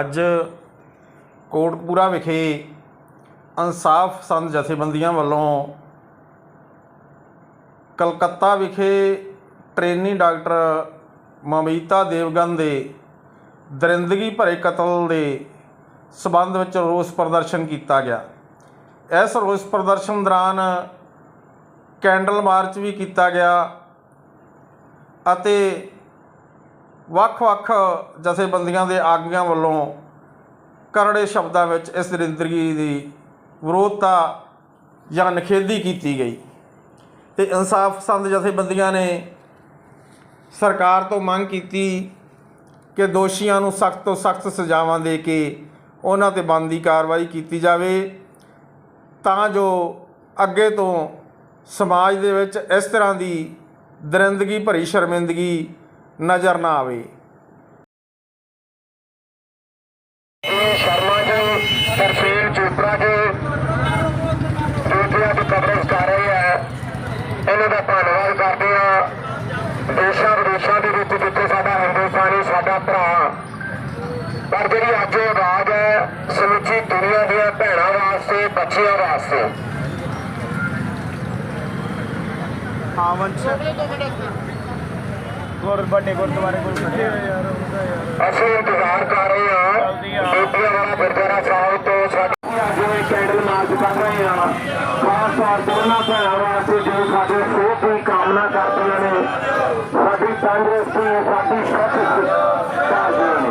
ਅੱਜ ਕੋਟਕਪੂਰਾ ਵਿਖੇ ਇਨਸਾਫ ਸੰਦ ਜਥੇਬੰਦੀਆਂ ਵੱਲੋਂ ਕਲਕੱਤਾ ਵਿਖੇ ਟ੍ਰੇਨੀ ਡਾਕਟਰ ਮਮੀਤਾ ਦੇਵਗਨ ਦੇ ਦਰਿੰਦਗੀ ਭਰੇ ਕਤਲ ਦੇ ਸਬੰਧ ਵਿੱਚ ਰੋਸ ਪ੍ਰਦਰਸ਼ਨ ਕੀਤਾ ਗਿਆ। ਇਸ ਰੋਸ ਪ੍ਰਦਰਸ਼ਨ ਦੌਰਾਨ ਕੈਂਡਲ ਮਾਰਚ ਵੀ ਕੀਤਾ ਗਿਆ ਅਤੇ ਵੱਖ-ਵੱਖ ਜਥੇਬੰਦੀਆਂ ਦੇ ਆਗੂਆਂ ਵੱਲੋਂ ਕਰੜੇ ਸ਼ਬਦਾਂ ਵਿੱਚ ਇਸ ਦਰਿੰਦਗੀ ਦੀ ਵਿਰੋਧਤਾ ਜਾਂ ਨਿਖੇਧੀ ਕੀਤੀ ਗਈ। ਤੇ ਇਨਸਾਫ ਪਸੰਦ ਜਥੇਬੰਦੀਆਂ ਨੇ ਸਰਕਾਰ ਤੋਂ ਮੰਗ ਕੀਤੀ ਕਿ ਦੋਸ਼ੀਆਂ ਨੂੰ ਸਖਤ ਤੋਂ ਸਖਤ ਸਜ਼ਾਵਾਂ ਦੇ ਕੇ ਉਹਨਾਂ ਤੇ ਬਣਦੀ ਕਾਰਵਾਈ ਕੀਤੀ ਜਾਵੇ ਤਾਂ ਜੋ ਅੱਗੇ ਤੋਂ ਸਮਾਜ ਦੇ ਵਿੱਚ ਇਸ ਤਰ੍ਹਾਂ ਦੀ ਦਰਿੰਦਗੀ ਭਰੀ ਸ਼ਰਮਿੰਦਗੀ ਨਜ਼ਰ ਨਾ ਆਵੇ। ਇਹ ਸ਼ਰਮਾ ਜੀ ਤਰਸੇਲ ਚੋਪੜਾ ਜੀ ਜੋ ਅੱਜ ਕਵਰੇਜ ਕਰ ਰਹੇ ਹੈ ਇਹਨਾਂ ਦਾ ਧੰਨਵਾਦ ਕਰਦੇ ਹਾਂ ਦੇਸ਼ਾਂ ਵਿਦੇਸ਼ਾਂ ਦੇ ਵਿੱਚ ਜਿੱਥੇ ਸਾਡਾ ਹਿੰਦੁਸਤਾਨੀ ਸਾਡਾ ਭਰਾ। ਪਰ ਜਿਹੜੀ ਅੱਜ ਆਵਾਜ਼ ਹੈ ਸਮੁੱਚੀ ਦੁਨੀਆ ਦੀਆਂ ਭੈਣਾਂ ਵਾਸਤੇ ਬੱਚਿਆਂ ਵਾਸਤੇ। ਹਾਂ ਵੰਸ਼ ਗੁਰ ਵੱਡੇ ਗੁਰਦੁਆਰੇ ਗੁਰ ਕੱਢੇ ਹੋਏ ਯਾਰ ਅਸੀਂ ਇੰਤਜ਼ਾਰ ਕਰ ਰਹੇ ਹਾਂ। ਬੀਬੀਆਂ ਵਾਲਾ ਗੁਰਦੁਆਰਾ ਸਾਹਿਬ ਤੋਂ ਸਾਡੇ ਇਹ ਕੈਂਡਲ ਮਾਰਚ ਕਰ ਰਹੇ ਹਾਂ। ਖਾਸ ਤੌਰ ਤੇ ਉਹਨਾਂ ਭੈਣਾਂ ਵਾਸਤੇ ਜੋ ਸਾਡੇ ਸਿਹਤ ਦੀ ਕਾਮਨਾ ਕਰਦੀਆਂ ਨੇ। ਸਾਡੀ ਤੰਦਰੁਸਤੀ ਸਾਡੀ ਸੁਰੱਖਿਆ ਚਾਹਦੀਆਂ ਨੇ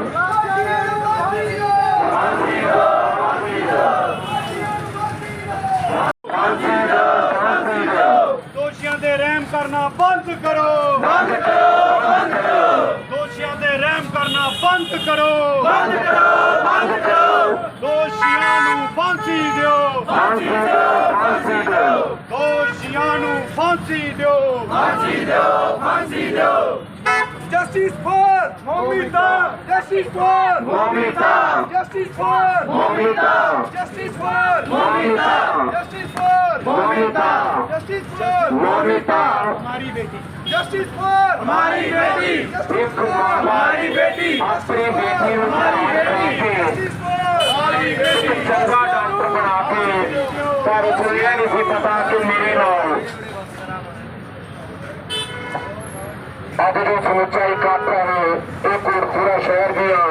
ਫਾਂਸੀ ਦਿਓ, ਫਾਂਸੀ ਦਿਓ। ਦੋਸ਼ੀਆਂ ਤੇ ਰਹਿਮ ਕਰਨਾ ਬੰਦ ਕਰੋ ਬੰਦ ਕਰੋ ਬੰਦ ਕਰੋ ਦੋਸ਼ੀਆਂ ਤੇ ਰਹਿਮ ਕਰਨਾ ਬੰਦ ਕਰੋ ਬੰਦ ਕਰੋ ਬੰਦ ਕਰੋ ਦੋਸ਼ੀਆਂ ਨੂੰ ਫਾਂਸੀ ਦਿਓ ਫਾਂਸੀ ਦਿਓ ਫਾਂਸੀ ਦਿਓ ਦੋਸ਼ੀਆਂ ਨੂੰ ਫਾਂਸੀ ਦਿਓ ਫਾਂਸੀ ਦਿਓ ਫਾਂਸੀ ਦਿਓ Justice for Momita! Justice for Momita! Justice for Momita! Justice for Momita! Justice for Momita! Justice for ਮੋਮਿਤਾ हमारी बेटी जस्टिस फॉर हमारी बेटी ਇੱਕ ਹਮਾਰੀ बेटी ਆਪਣੀ ਬੇਟੀ ਨੂੰ ਬਣਾ ਕੇ जस्टिस फॉर हमारी बेटी ਚੰਗਾ ਡਾਕਟਰ ਬਣਾ ਕੇ ਪਰ ਉਸਨੂੰ ਇਹ ਨਹੀਂ ਸੀ ਪਤਾ ਕਿ ਮੇਰੇ ਨਾਲ ਅੱਜ ਜੋ ਸਮੁੱਚਾ ਇਕੱਠ ਹੈ ਇਹ ਕੋਟਪੂਰਾ ਸ਼ਹਿਰ ਦੀਆਂ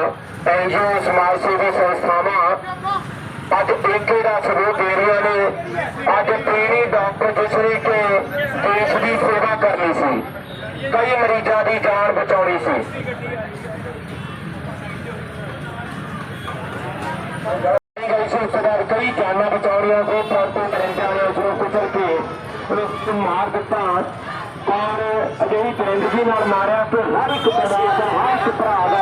ਐਨਜੀਓ ਸਮਾਜ ਸੇਵੀ ਸੰਸਥਾਵਾਂ ਅੱਜ ਏਕੇ ਦਾ ਸਹਿਯੋਗ ਦੇ ਰਹੀਆਂ ਨੇ ਅੱਜ ਟ੍ਰੇਨੀ ਡਾਕਟਰ ਜਿਸ ਕਿ ਦੇਸ਼ ਦੀ ਸੇਵਾ ਕਰਨੀ ਸੀ, ਕਈ ਮਰੀਜ਼ਾਂ ਦੀ ਜਾਨ ਬਚਾਉਣੀ ਸੀ। ਗਈ ਸੀ ਉਸ ਤੋਂ ਕਈ ਜਾਨਾਂ ਬਚਾਉਣੀਆਂ ਸੀ ਪਰੰਤੂ ਮਰੀਜ਼ਾਂ ਨੇ ਉਸ ਨੂੰ ਕੁਚਲ ਕੇ ਉਸ ਨੂੰ ਮਾਰ ਦਿੱਤਾ। ਔਰ ਅਜਿਹੀ ਦਰਿੰਦਗੀ ਨਾਲ ਮਾਰਿਆ ਕਿ ਹਰ ਇੱਕ ਪਰਿਵਾਰ ਦਾ ਹਰ ਇੱਕ ਭਰਾ ਦਾ